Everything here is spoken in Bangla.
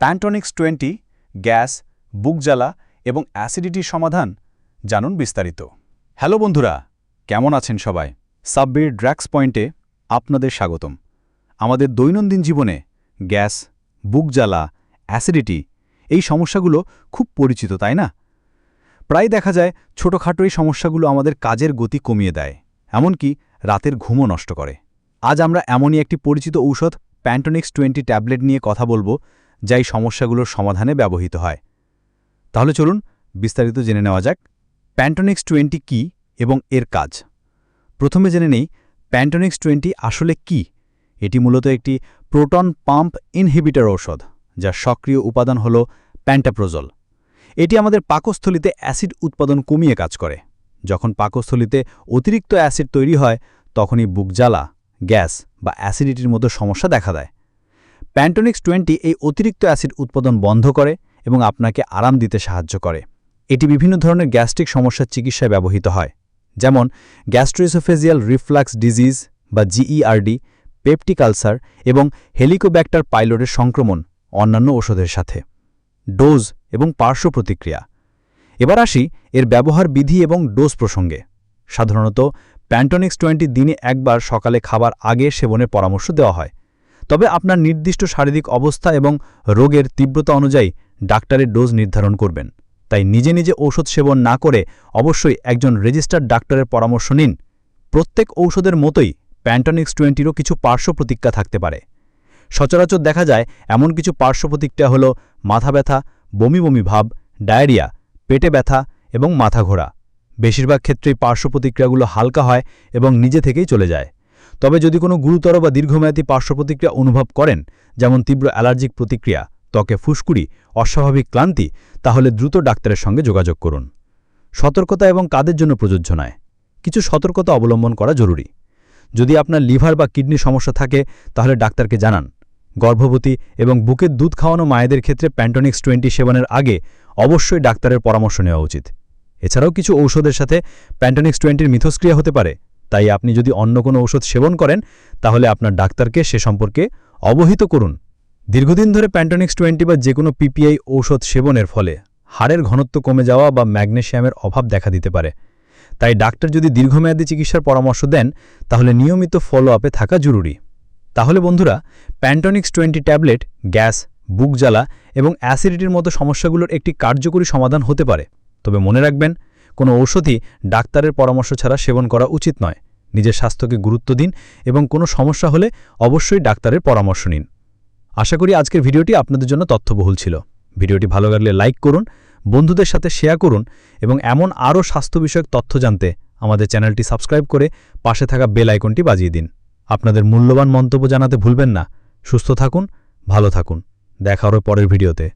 প্যান্টনিক্স টোয়েন্টি গ্যাস বুক জ্বালা এবং অ্যাসিডিটির সমাধান জানুন বিস্তারিত। হ্যালো বন্ধুরা, কেমন আছেন সবাই? সাববির ড্র্যাক্স পয়েন্টে আপনাদের স্বাগতম। আমাদের দৈনন্দিন জীবনে গ্যাস বুক জ্বালা অ্যাসিডিটি এই সমস্যাগুলো খুব পরিচিত, তাই না? প্রায় দেখা যায় ছোটোখাটো এই সমস্যাগুলো আমাদের কাজের গতি কমিয়ে দেয়, এমনকি রাতের ঘুমও নষ্ট করে। আজ আমরা এমনই একটি পরিচিত ঔষধ প্যান্টোনিক্স টোয়েন্টি ট্যাবলেট নিয়ে কথা বলব যা এই সমস্যাগুলোর সমাধানে ব্যবহৃত হয়। তাহলে চলুন বিস্তারিত জেনে নেওয়া যাক প্যান্টোনিক্স টোয়েন্টি কী এবং এর কাজ। প্রথমে জেনে নেই প্যান্টোনিক্স টোয়েন্টি আসলে কি? এটি মূলত একটি প্রোটন পাম্প ইনহিবিটর ঔষধ যার সক্রিয় উপাদান হল প্যান্টাপ্রোজল। এটি আমাদের পাকস্থলিতে অ্যাসিড উৎপাদন কমিয়ে কাজ করে। যখন পাকস্থলিতে অতিরিক্ত অ্যাসিড তৈরি হয়, তখনই বুক জ্বালা, গ্যাস বা অ্যাসিডিটির মতো সমস্যা দেখা দেয়। প্যান্টোনিক্স টোয়েন্টি এই অতিরিক্ত অ্যাসিড উৎপাদন বন্ধ করে এবং আপনাকে আরাম দিতে সাহায্য করে। এটি বিভিন্ন ধরনের গ্যাস্ট্রিক সমস্যার চিকিৎসায় ব্যবহৃত হয়, যেমন গ্যাস্ট্রোইসোফেজিয়াল রিফ্লাক্স ডিজিজ বা জিইআরডি পেপটিক আলসার এবং হেলিকোব্যাক্টার পাইলটের সংক্রমণ অন্যান্য ওষুধের সাথে। ডোজ এবং পার্শ্ব প্রতিক্রিয়া। এবার আসি এর ব্যবহার বিধি এবং ডোজ প্রসঙ্গে। সাধারণত প্যান্টোনিক্স টোয়েন্টি দিনে একবার সকালে খাবার আগে সেবনের পরামর্শ দেওয়া হয়। তবে আপনার নির্দিষ্ট শারীরিক অবস্থা এবং রোগের তীব্রতা অনুযায়ী ডাক্তারের ডোজ নির্ধারণ করবেন। তাই নিজে নিজে ঔষধ সেবন না করে অবশ্যই একজন রেজিস্টার্ড ডাক্তারের পরামর্শ নিন। প্রত্যেক ঔষধের মতোই প্যান্টনিক্স টোয়েন্টিরও কিছু পার্শ্ব প্রতিক্রিয়া থাকতে পারে। সচরাচর দেখা যায় এমন কিছু পার্শ্ব প্রতিক্রিয়া হল মাথা ব্যথা, বমি বমি ভাব, ডায়রিয়া, পেটে ব্যথা এবং মাথা ঘোরা। বেশিরভাগ ক্ষেত্রেই পার্শ্ব প্রতিক্রিয়াগুলো হালকা হয় এবং নিজে থেকেই চলে যায়। তবে যদি কোনো গুরুতর বা দীর্ঘমেয়াদী পার্শ্ব প্রতিক্রিয়া অনুভব করেন, যেমন তীব্র অ্যালার্জিক প্রতিক্রিয়া, ত্বকে ফুসকুড়ি, অস্বাভাবিক ক্লান্তি, তাহলে দ্রুত ডাক্তারের সঙ্গে যোগাযোগ করুন। সতর্কতা এবং কাদের জন্য প্রযোজ্য নয়। কিছু সতর্কতা অবলম্বন করা জরুরি। যদি আপনার লিভার বা কিডনি সমস্যা থাকে, তাহলে ডাক্তারকে জানান। গর্ভবতী এবং বুকের দুধ খাওয়ানো মায়েদের ক্ষেত্রে প্যান্টনিক্স টোয়েন্টি সেবনের আগে অবশ্যই ডাক্তারের পরামর্শ নেওয়া উচিত। এছাড়াও কিছু ঔষধের সাথে প্যান্টনিক্স টোয়েন্টির মিথস্ক্রিয়া হতে পারে। তাই আপনি যদি অন্য কোনো ঔষধ সেবন করেন, তাহলে আপনার ডাক্তারকে সে সম্পর্কে অবহিত করুন। দীর্ঘদিন ধরে প্যান্টনিক্স টোয়েন্টি বা যে কোনো পিপিআই ঔষধ সেবনের ফলে হাড়ের ঘনত্ব কমে যাওয়া বা ম্যাগনেশিয়ামের অভাব দেখা দিতে পারে। তাই ডাক্তার যদি দীর্ঘমেয়াদী চিকিৎসার পরামর্শ দেন, তাহলে নিয়মিত ফলো আপে থাকা জরুরি। তাহলে বন্ধুরা, প্যান্টনিক্স টোয়েন্টি ট্যাবলেট, গ্যাস, বুক জ্বালা এবং অ্যাসিডিটির মতো সমস্যাগুলোর একটি কার্যকরী সমাধান হতে পারে। তবে মনে রাখবেন কোনো ঔষধই ডাক্তারের পরামর্শ ছাড়া সেবন করা উচিত নয়। নিজের স্বাস্থ্যকে গুরুত্ব দিন এবং কোনো সমস্যা হলে অবশ্যই ডাক্তারের পরামর্শ নিন। আশা করি আজকের ভিডিওটি আপনাদের জন্য তথ্যবহুল ছিল। ভিডিওটি ভালো লাগলে লাইক করুন, বন্ধুদের সাথে শেয়ার করুন এবং এমন আরও স্বাস্থ্য বিষয়ক তথ্য জানতে আমাদের চ্যানেলটি সাবস্ক্রাইব করে পাশে থাকা বেল আইকনটি বাজিয়ে দিন। আপনাদের মূল্যবান মন্তব্য জানাতে ভুলবেন না। সুস্থ থাকুন, ভালো থাকুন। দেখা হবে পরের ভিডিওতে।